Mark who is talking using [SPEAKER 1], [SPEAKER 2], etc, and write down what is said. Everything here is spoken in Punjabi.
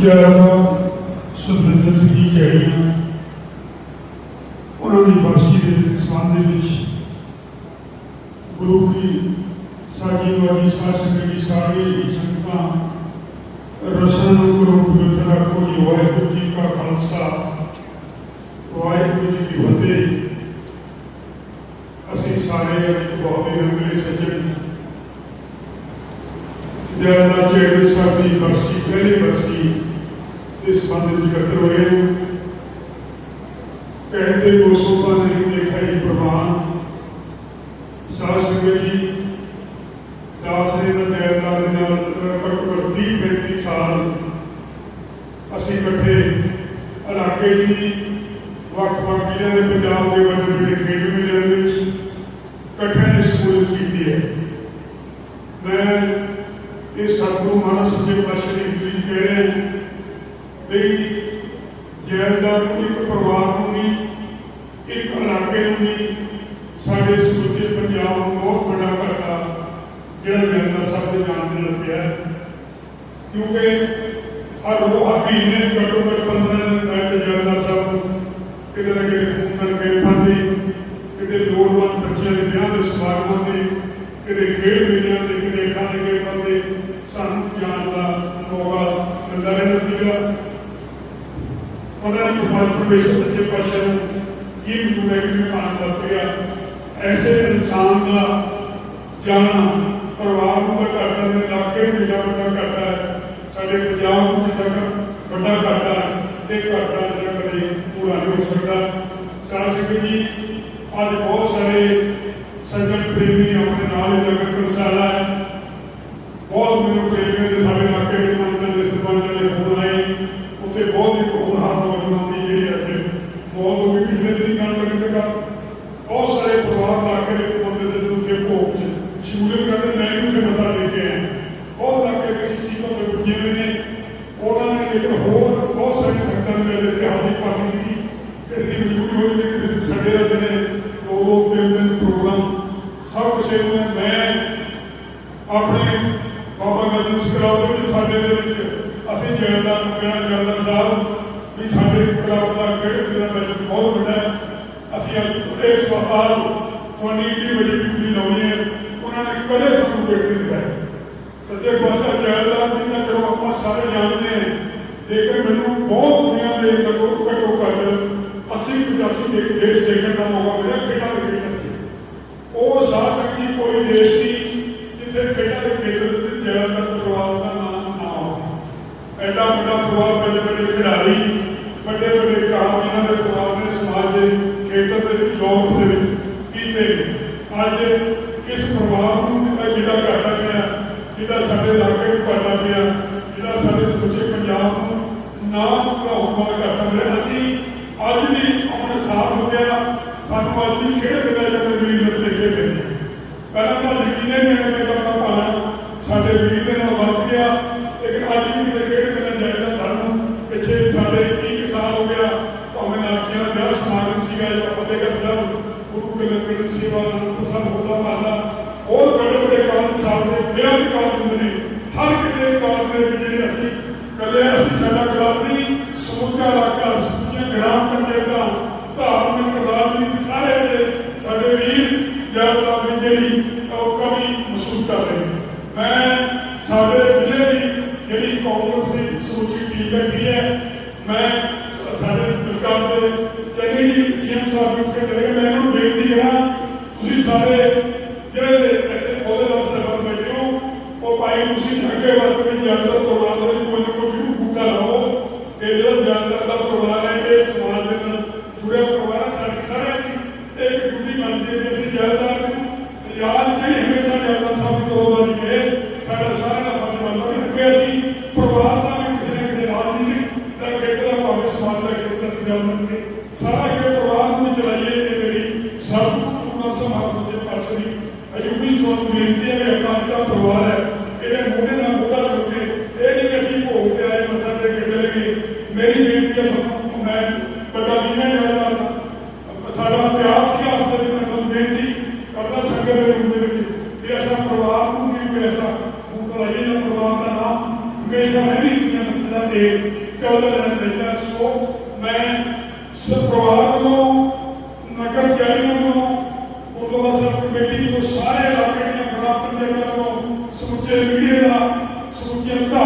[SPEAKER 1] ਜਿਹੜਾ ਸੁਖਵਿੰਦਰ ਸਿੰਘ ਜੀ ਝੈੜੀਆਂ ਉਹਨਾਂ ਦੀ ਬਰਸੀ ਦੇ ਵਿੱਚ ਸੰਬੰਧ ਦੇ ਵਿੱਚ ਗੁਰੂ ਕੀ ਸਾਡੀ ਵਾਲੀ ਸਾਧ ਸੰਗਤ ਦੀ ਸਾਰੀ ਸੰਗਤਾਂ ਰਸਨ ਨੂੰ ਗੁਰੂ ਪਵਿੱਤਰ ਰੱਖੋ ਜੀ ਵਾਹਿਗੁਰੂ ਜੀ ਕਾ ਖਾਲਸਾ ਵਾਹਿਗੁਰੂ ਜੀ ਕੀ ਫਤਿਹ ਅਸੀਂ ਸਾਰੇ ਇੱਕ ਬਹੁਤ ਹੀ ਰੰਗਲੇ ਸੱਜਣ ਜਿਹੜਾ ਜਿਹੜੇ ਸਾਡੀ ਬਰਸੀ ਪਹਿਲੀ ਬਰਸੀ ਦੇ ਸੰਬੰਧ ਵਿੱਚ ਹੋਏ। ਕਹਿੰਦੇ ਕੋ ਸੋਭਾ ਨਹੀਂ ਦੇਖਾਈ ਪ੍ਰਮਾਨ ਸਾਧ ਸੰਗਤ ਜੀ, ਦਾਸ ਨੇ ਦਾ ਜੈਦਾਰ ਦੇ ਨਾਲ ਘੱਟੋ ਘੱਟ 30 35 ਸਾਲ ਅਸੀਂ ਇਕੱਠੇ ਇਲਾਕੇ ਜੀ, ਵੱਖ ਵੱਖ ਜ਼ਿਲ੍ਹਿਆਂ ਦੇ ਪੰਜਾਬ ਦੇ ਵੱਡੇ ਵੱਡੇ ਖੇਡ ਮੇਲਿਆਂ ਦੇ ਵਿੱਚ ਇਕੱਠੇ ਨੇ ਸਕੂਲ ਕੀਤੀ ਹੈ। ਮੈਂ ਇਹ ਸਤਿਗੁਰੂ ਮਹਾਰਾਜ ਸੱਚੇ ਪਾਤਸ਼ਾਹ ਦੀ ਗੁਰੂ ਕਹਿ ਰਹੇ ਹਾਂ ਵੀ ਜੈਦਾਰ ਨੂੰ ਇੱਕ ਪਰਿਵਾਰ ਨੂੰ ਨਹੀਂ ਇੱਕ ਇਲਾਕੇ ਨੂੰ ਨਹੀਂ ਸਾਡੇ ਸਮੁੱਚੇ ਪੰਜਾਬ ਨੂੰ ਬਹੁਤ ਵੱਡਾ ਘਾਟਾ ਜਿਹੜਾ ਜੈਦਾਰ ਸਾਹਿਬ ਦੇ ਜਾਣ ਦੇ ਨਾਲ ਪਿਆ ਕਿਉਂਕਿ ਹਰ ਉਹ ਮਹੀਨੇ ਘੱਟੋ ਘੱਟ 15 ਦਿਨ ਮੈਂ ਤੇ ਜੈਦਾਰ ਸਾਹਿਬ ਨੂੰ ਕਿਤੇ ਨਾ ਕਿਤੇ ਫੋਨ ਕਰਕੇ ਪਾਉਂਦੇ ਕਿਤੇ ਲੋੜਵੰਦ ਬੱਚਿਆਂ ਦੇ ਵਿਆਹ ਦੇ ਸਮਾਗਮਾਂ ਦੇ ਕਿਤੇ ਖੇਡ ਮੇਲਿਆਂ ਦੇ ਕਿਤੇ ਖਾਣੇ ਦੇ ਪਾਉਂਦੇ ਸਾਨੂੰ ਜਾਣ ਦਾ ਮੌਕਾ ਮਿਲਦਾ ਰਹਿੰਦਾ ਸੀਗਾ। ਉਹਨਾਂ ਨੇ ਪ੍ਰਭਾਤ ਪਰਮੇਸ਼ਰ ਸੱਚੇ ਪਾਤਸ਼ਾਹ ਨੂੰ ਇਹ ਮਨਜ਼ੂਰ ਹੈ ਕਿ ਪਾਣ ਦਾ ਐਸੇ ਇਨਸਾਨ ਦਾ ਜਾਣਾ ਪਰਿਵਾਰ ਨੂੰ ਤਾਂ ਘਾਟਾ ਦੇ ਇਲਾਕੇ ਨੂੰ ਜਿਹੜਾ ਵੱਡਾ ਘਾਟਾ ਹੈ, ਸਾਡੇ ਪੰਜਾਬ ਨੂੰ ਜਿਹੜਾ ਵੱਡਾ ਘਾਟਾ ਹੈ, ਇਹ ਘਾਟਾ ਜਿਹੜਾ ਕਦੇ ਪੂਰਾ ਨਹੀਂ ਹੋ ਸਕਦਾ। ਸਾਧ ਜੀ, ਅੱਜ ਬਹੁਤ ਸਾਰੇ ਸੰਗਤ ਪ੍ਰੇਮੀ ਆਪਣੇ ਨਾਲ ਹੀ ਕੰਸਾਲਾ ਬਹੁਤ ਹੀ ਹੋਣਹਾਰ ਨੌਜਵਾਨ ਦੀ ਜਿਹੜੀ ਅੱਜ ਬਹੁਤ ਹੋ ਗਈ ਪਿਛਲੇ ਦਿਨ ਨਾਲ ਲੱਗਣ ਲੱਗਾ ਬਹੁਤ ਸਾਰੇ ਪਰਿਵਾਰ ਇਲਾਕੇ ਦੇ ਬੰਦੇ ਦੇ ਉੱਥੇ ਭੋਗ ਚ ਸ਼ਮੂਲੀਅਤ ਕਰਦੇ ਮੈਂ ਵੀ ਉੱਥੇ ਮੱਥਾ ਟੇਕ ਕੇ ਆਇਆ। ਬਹੁਤ ਇਲਾਕੇ ਦੇ ਸਿੱਖੀ ਤੋਂ ਬੱਚੇ ਹੋਏ ਨੇ ਉਹਨਾਂ ਨੇ ਲੇਕਿਨ ਹੋਰ ਬਹੁਤ ਸਾਰੀ ਸੰਗਤਾਂ ਨੇ ਮੇਰੇ ਤੇ ਹਾਜ਼ਰੀ ਪਾਣੀ ਸੀ ਕਿਸੇ ਦੀ ਮਜਬੂਰੀ ਹੋਈ ਨੇ ਕਿਸੇ ਦੇ ਸੰਡੇ ਦਾ ਦਿਨ ਹੈ, ਦੋ ਦੋ ਤਿੰਨ ਦਿਨ ਪ੍ਰੋਗਰਾਮ ਸਭ ਕੁਛ ਇਹਨਾਂ ਨੇ ਮੈਂ ਆਪਣੇ ਬਾਬਾ ਗਰਜਨ ਸਿੰਘ ਕਲੱਬ ਦੇ ਵਿੱਚ ਸਾਡੇ ਦੇ ਵਿੱਚ ਅਸੀਂ ਜੈਲਦਾਰ ਨੂੰ ਕਹਿਣਾ ਜੈਲਦਾਰ ਸਾਹਿਬ ਵੀ ਸਾਡੇ ਕਲੱਬ ਦਾ ਖੇਡ ਮੇਲਾ ਬਜਟ ਬਹੁਤ ਵੱਡਾ ਹੈ। ਅਸੀਂ ਅੱਜ ਇਸ ਵਪਾਰ ਤੁਹਾਡੀ ਏਡੀ ਵੱਡੀ ਡਿਊਟੀ ਲਾਉਣੀ ਹੈ। ਉਹਨਾਂ ਨੇ ਕਦੇ ਸਾਨੂੰ ਵੇਖ ਨਹੀਂ ਦਿਖਾਇਆ ਸੱਚੇ ਪਾਤਸ਼ਾਹ ਜੈਲਦਾਰ ਜੀ ਦਾ ਜਦੋਂ ਆਪਾਂ ਸਾਰੇ ਜਾਣਦੇ ਹਾਂ, ਲੇਕਿਨ ਮੈਨੂੰ ਬਹੁਤ ਦੁਨੀਆ ਦੇ ਘੱਟੋ ਘੱਟੋ ਘੱਟ 80 85 ਦੇ ਦੇਸ਼ ਦੇਖਣ ਦਾ ਮੌਕਾ ਮਿਲਿਆ, ਖੇਡਾਂ ਦੇ ਖੇਤਰ 'ਚ। ਉਹ ਸਾਧ ਸੰਗਤ ਕੋਈ ਦੇਸ਼ ਨਹੀਂ, ਜਿੱਥੇ ਖੇਡਾਂ ਦੇ ਖੇਤਰ ਦੇ ਵਿੱਚ ਜ਼ਿਆਦਾਤਰ ਪਰਿਵਾਰ ਦਾ ਨਾਮ ਨਾ ਹੋਵੇ ਐਡਾ ਵੱਡਾ ਪਰਿਵਾਰ ਵੱਡੇ ਵੱਡੇ ਖਿਡਾਰੀ ਵੱਡੇ ਵੱਡੇ ਕਾਮ ਜਿਨ੍ਹਾਂ ਦੇ ਪਰਿਵਾਰ ਨੇ ਸਮਾਜ ਦੇ ਖੇਤਰ ਦੇ ਵਿੱਚ ਯੂਰਪ ਦੇ ਵਿੱਚ ਕੀਤੇ ਨੇ। ਅੱਜ ਇਸ ਪਰਿਵਾਰ ਨੂੰ ਜਿਹੜਾ ਘਾਟਾ ਪਿਆ, ਜਿਹੜਾ ਸਾਡੇ ਇਲਾਕੇ ਨੂੰ ਘਾਟਾ ਪਿਆ, ਜਿਹੜਾ ਸਾਡੇ ਸਮੁੱਚੇ ਪੰਜਾਬ ਨੂੰ ਨਾ ਭੁਲਾਉਣ ਵਾਲਾ ਘਾਟਾ ਮਿਲਿਆ ਅਸੀਂ ਅੱਜ ਵੀ ਆਪਣੇ ਸਾਥ ਹੋ। ਗਿਆ ਸਾਨੂੰ ਅੱਜ ਵੀ ਖੇਡ ਮਿਲਿਆ ਜਾਂਦੇ ਵੀਰ ਦੇ ਦੇਖੇ ਪਹਿਲਾਂ ਤਾਂ ਯਕੀਨ ਨਹੀਂ ਆਇਆ ਕਿ ਆਪਣਾ ਭਾਣਾ ਸਾਡੇ ਵੀਰ ਦੇ ਨਾਲ ਵੱਧ ਗਿਆ ਲੇਕਿਨ ਅੱਜ ਵੀ ਕਿਤੇ ਖੇਡ ਮਿਲਣ ਜਾਇਦਾ ਸਾਨੂੰ ਪਿੱਛੇ ਸਾਡੇ 30 ਸਾਲ ਹੋ ਗਿਆ ਭਾਵੇਂ ਨਾਟੀਆਂ ਦਾ ਵਿਆਹ ਸਮਾਗਮ ਸੀਗਾ ਜਾਂ ਫਤਿਹਗੜ੍ਹ ਸਾਹਿਬ ਗੁਰੂ ਕੇ ਪਿੰਡ ਸੇਵਾ ਦਾ ਸਭ ਹੋਦਾ ਮਾਲਾ ਹੋਰ ਵੱਡੇ ਵੱਡੇ ਕਾਰਨ ਸਾਹਿਬ ਦੇ ਵਿਆਹ ਦੇ ਕਾਰਨ ਹੁੰਦੇ ਨੇ ਹਰ ਕਿਤੇ ਕਾਰਨ ਦੇ ਵਿੱਚ ਜਿਹੜੇ ਅਸੀਂ ਕੱਲੇ ਅਸੀਂ ਸਾਡਾ ਕਲੱਬ ਨਹੀਂ ਸਮੁੱਚਾ ਇਲਾਕਾ ਸਮੁੱਚੀਆਂ ਗ੍ਰਾਮ ਪੰਚਾਇਤਾਂ ਧਾਰਮਿਕ ਰਾਜਨੀਤਿਕ ਸਾਰੇ ਜਿਹੜੇ ਸਾਡੇ ਵੀਰ ਜਨਤਾ ਦੀ ਜਿਹੜੀ ਉਹ ਕਮੀ ਮਹਿਸੂਸ ਕਰ ਰਹੇ ਨੇ ਮੈਂ ਸਾਡੇ ਜ਼ਿਲ੍ਹੇ ਦੀ ਜਿਹੜੀ ਕਾਂਗਰਸ ਦੀ ਸਮੁੱਚੀ ਟੀਮ ਬੈਠੀ ਹੈ ਮੈਂ ਸਾਡੇ ਸਰਕਾਰ ਦੇ ਚੰਨੀ ਜੀ ਸੀਐਮ ਸਾਹਿਬ ਨੂੰ ਕਹਿੰਦੇ ਕਿ ਮੈਂ ਇਹਨਾਂ ਨੂੰ ਬੇਨਤੀ ਕਰਾਂ ਤੁਸੀਂ ਸਾਰੇ ਜਿਹੜੇ ਇੱਥੇ ਉਹਦੇ ਨਾਲ ਸਰਬਤ ਬੈਠੇ ਹੋ ਉਹ ਭਾਈ ਤੁਸੀਂ ਅੱਗੇ ਵੱਧ ਕੇ ਜਨਤਾ ਪਰਿਵਾਰ ਦੇ ਵਿੱਚ ਕੋਈ ਨਾ ਕੋਈ ਜ਼ਰੂਰ ਬੂਟਾ ਲਾਓ। ਇਹ ਜਿਹੜਾ ਜਨਤਾ ਦਾ ਪਰਿਵਾਰ ਹੈ ਇਹ ਸਮਾਜ ਦੇ ਨਾਲ ਜੁੜਿਆ ਪਰਿਵਾਰ ਹੈ ਸਾਡੀ ਸਾਰਿਆਂ ਦੀ। ਇੱਕ ਡਿਊਟੀ ਬਣਦੀ ਹੈ ਕਿ ਅਸੀਂ ਜਨਤਾ ਨੂੰ ਯਾਦ ਜਿਹੜੀ ਹਮੇਸ਼ਾ ਜਨਤਾ ਸਾਹਿਬ ਤੋਂ ਵਾਲੀ ਹੈ ਸਾਡਾ ਸਾਰਿਆਂ ਦਾ ਫਰਜ਼ ਬਣਦਾ ਹੈ। ਕਿ ਅਸੀਂ ਪਰਿਵਾਰ ਦਾ ਵੀ ਕਿਸੇ ਨਾ ਕਿਸੇ ਰਾਜਨੀਤਿਕ ਦਾ ਖੇਤਰ ਆ, ਭਾਵੇਂ ਸਮਾਜ ਦਾ ਖੇਤਰ ਅਸੀਂ ਗੱਲ ਮੰਨਦੇ ਸਾਰਾ ਕਿ ਪਰਿਵਾਰ ਨੂੰ ਵੀ ਚਲਾਈਏ ਇਹ ਮੇਰੀ ਸਭ ਤੋਂ ਸਮਾਜ ਸੱਚੇ ਪਾਤਸ਼ਾਹ ਦੀ ਅਜੂਬੀ ਤੁਹਾਨੂੰ ਬੇਨਤੀ ਹੈ ਹੈ ਤੁਹਾਨੂੰ ਮੈਂ ਵੱਡਾ ਵੀਰਾਂ ਜਾਂਦਾ ਸਾਡਾ ਪਿਆਰ ਸੀ, ਆਪ ਦੇ ਮੈਂ ਤੁਹਾਨੂੰ ਬੇਨਤੀ ਕਰਦਾ ਸੰਗਤ ਦੇ ਰੂਪ ਦੇ ਵਿੱਚ ਕਿ ਅਸਾਂ ਪਰਿਵਾਰ ਨੂੰ ਵੀ ਕੋਈ ਐਸਾ ਬੂਟਾ ਲਾਈਏ ਜਾਂ ਪਰਿਵਾਰ ਦਾ ਨਾਮ ਹਮੇਸ਼ਾ ਰਹਿਣੀ ਦੁਨੀਆ ਦਾ ਕਰਕੇ 14 ਦਿਨ ਰਹਿੰਦਾ ਸੋ ਮੈਂ ਸਰਪ੍ਰਵਾਰ ਨੂੰ ਨਗਰ ਜਾਰੀਆਂ ਨੂੰ ਗੁਰਦੁਆਰਾ ਸਾਹਿਬ ਕਮੇਟੀ ਨੂੰ ਸਾਰੇ ਇਲਾਕੇ ਦੀਆਂ ਗ੍ਰਾਮ ਪੰਚਾਇਤਾਂ ਨੂੰ ਸਮੁੱਚੇ ਮੀਡੀਆ ਦਾ, ਸਮੁੱਚੇ ਧਾਰਮਿਕ